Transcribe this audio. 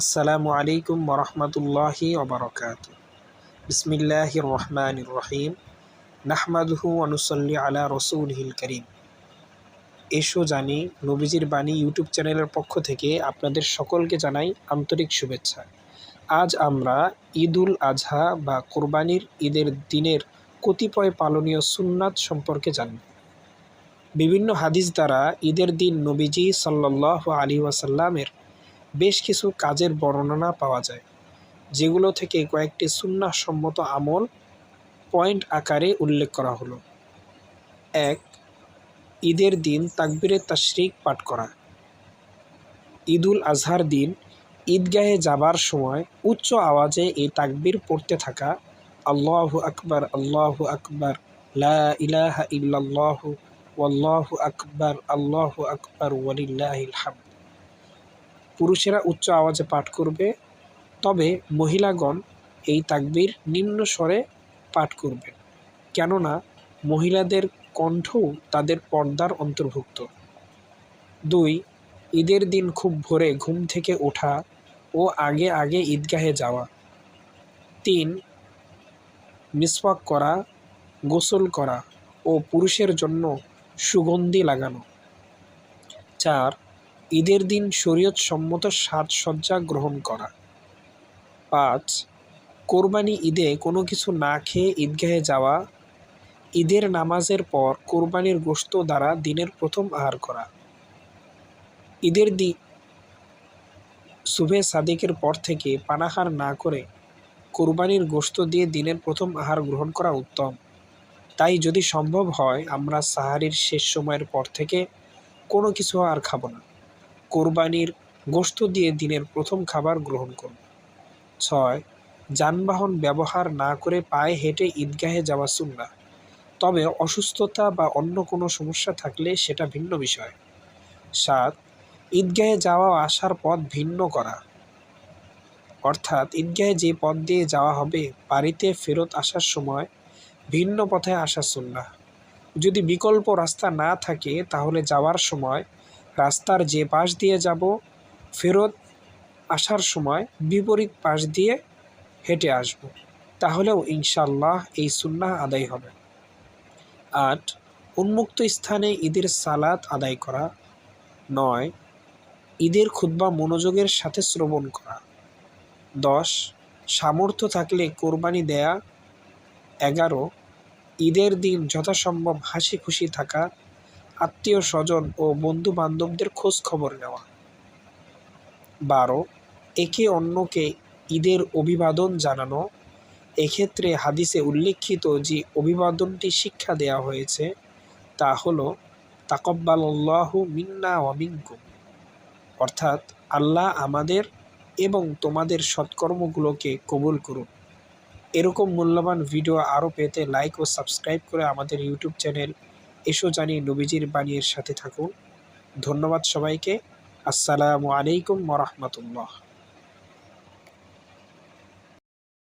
আসসালামু আলাইকুম ওরহমতুল্লাহি ওবরকাত বিসমিল্লাহ রহমান রহিম। নাহমাদহু অনুসল্লি আলা রসুল হিল করিম। এসো জানি নবীজির বাণী ইউটিউব চ্যানেলের পক্ষ থেকে আপনাদের সকলকে জানাই আন্তরিক শুভেচ্ছা। আজ আমরা ঈদুল আজহা বা কোরবানির ঈদের দিনের কতিপয় পালনীয় সুন্নাত সম্পর্কে জানব। বিভিন্ন হাদিস দ্বারা ঈদের দিন নবীজি সাল্লাহ আলী ওয়াসাল্লামের বেশ কিছু কাজের বর্ণনা পাওয়া যায়, যেগুলো থেকে কয়েকটি সুন্নাসম্মত আমল পয়েন্ট আকারে উল্লেখ করা হলো। এক, ঈদের দিন তাকবিরে তাশরিক পাঠ করা। ঈদুল আজহার দিন ঈদগাহে যাবার সময় উচ্চ আওয়াজে এই তাকবির পড়তে থাকা, আল্লাহ আকবর আল্লাহ আকবর ইলাহা ইল্লাল্লাহ, ওয়াল্লাহু আকবর, আল্লাহু আকবর, ওয়ালিল্লাহিল হামদ। পুরুষেরা উচ্চ আওয়াজে পাঠ করবে, তবে মহিলাগণ এই তাকবির নিম্ন স্বরে পাঠ করবেন কেননা মহিলাদের কণ্ঠও তাদের পর্দার অন্তর্ভুক্ত। দুই, ঈদের দিন খুব ভোরে ঘুম থেকে ওঠা ও আগে আগে ঈদগাহে যাওয়া। তিন, মিসওয়াক করা, গোসল করা ও পুরুষের জন্য সুগন্ধি লাগানো। চার ঈদের দিন শরীয়ত সম্মত সাজসজ্জা গ্রহণ করা। পাঁচ, কোরবানি ঈদে কোনো কিছু না খেয়ে ঈদগাহে যাওয়া। ঈদের নামাজের পর কোরবানির গোশত দ্বারা দিনের প্রথম আহার করা। ঈদের দিন শুভে সাদিকের পর থেকে পানাহার না করে কোরবানির গোশত দিয়ে দিনের প্রথম আহার গ্রহণ করা উত্তম। তাই যদি সম্ভব হয়, আমরা সাহারির শেষ সময়ের পর থেকে কোনো কিছু আর খাব না। কোরবানির গোশত দিয়ে দিনের প্রথম খাবার গ্রহণ করব। ছয়, যানবাহন ব্যবহার না করে পায়ে হেঁটে ঈদগাহে যাওয়া সুন্না তবে অসুস্থতা বা অন্য কোনো সমস্যা থাকলে সেটা ভিন্ন বিষয়। সাত, ঈদগাহে যাওয়া আসার পথ ভিন্ন করা। অর্থাৎ ঈদগাহে যে পথ দিয়ে যাওয়া হবে, বাড়িতে ফেরত আসার সময় ভিন্ন পথে আসা সুন্না যদি বিকল্প রাস্তা না থাকে, তাহলে যাওয়ার সময় রাস্তার যে পাশ দিয়ে যাব, ফেরত আসার সময় বিপরীত পাশ দিয়ে হেঁটে আসব। তাহলেও ইনশাল্লাহ এই সুন্নাহ আদায় হবে। আট, উন্মুক্ত স্থানে ঈদের সালাত আদায় করা। নয়, ঈদের খুদ্া মনোযোগের সাথে শ্রবণ করা। দশ, সামর্থ্য থাকলে কোরবানি দেয়া। এগারো, ঈদের দিন যথাসম্ভব হাসি খুশি থাকা। আত্মীয় স্বজন ও বন্ধু বান্ধবদের খোঁজ খবর নেওয়া। বারো, একে অন্যকে ঈদের অভিবাদন জানানো। এক্ষেত্রে হাদিসে উল্লেখিত যে অভিবাদনটি শিক্ষা দেয়া হয়েছে, তা হল তাকব্বাল্লাহু মিন্না ওয়ামিঙ্কুম অর্থাৎ, আল্লাহ আমাদের এবং তোমাদের সৎকর্মগুলোকে কবুল করুন। এরকম মূল্যবান ভিডিও আরও পেতে লাইক ও সাবস্ক্রাইব করে আমাদের ইউটিউব চ্যানেল এসো জানি নবীজির বাণীর সাথে থাকুন। ধন্যবাদ সবাইকে। আসসালামু আলাইকুম মরহমতুল্লাহ